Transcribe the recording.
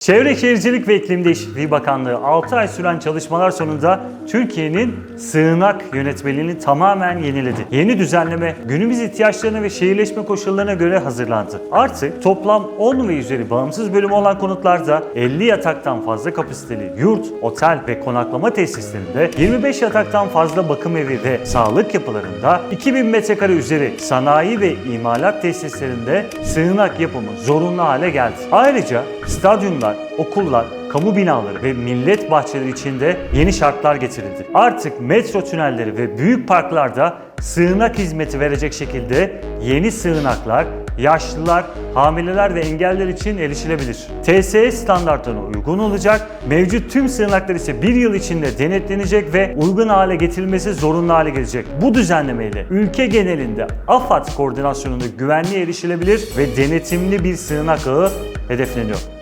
Çevre Şehircilik ve İklim Değişikliği Bakanlığı 6 ay süren çalışmalar sonunda Türkiye'nin sığınak yönetmeliğini tamamen yeniledi. Yeni düzenleme günümüz ihtiyaçlarına ve şehirleşme koşullarına göre hazırlandı. Artık toplam 10 ve üzeri bağımsız bölümü olan konutlarda 50 yataktan fazla kapasiteli yurt, otel ve konaklama tesislerinde 25 yataktan fazla bakım evi ve sağlık yapılarında 2000 metrekare üzeri sanayi ve imalat tesislerinde sığınak yapımı zorunlu hale geldi. Ayrıca stadyumlar, okullar, kamu binaları ve millet bahçeleri içinde yeni şartlar getirildi. Artık metro tünelleri ve büyük parklarda sığınak hizmeti verecek şekilde yeni sığınaklar yaşlılar, hamileler ve engelliler için erişilebilir. TSE standartlarına uygun olacak, mevcut tüm sığınaklar ise bir yıl içinde denetlenecek ve uygun hale getirilmesi zorunlu hale gelecek. Bu düzenlemeyle ülke genelinde AFAD koordinasyonunda güvenli erişilebilir ve denetimli bir sığınak ağı 대대표님요.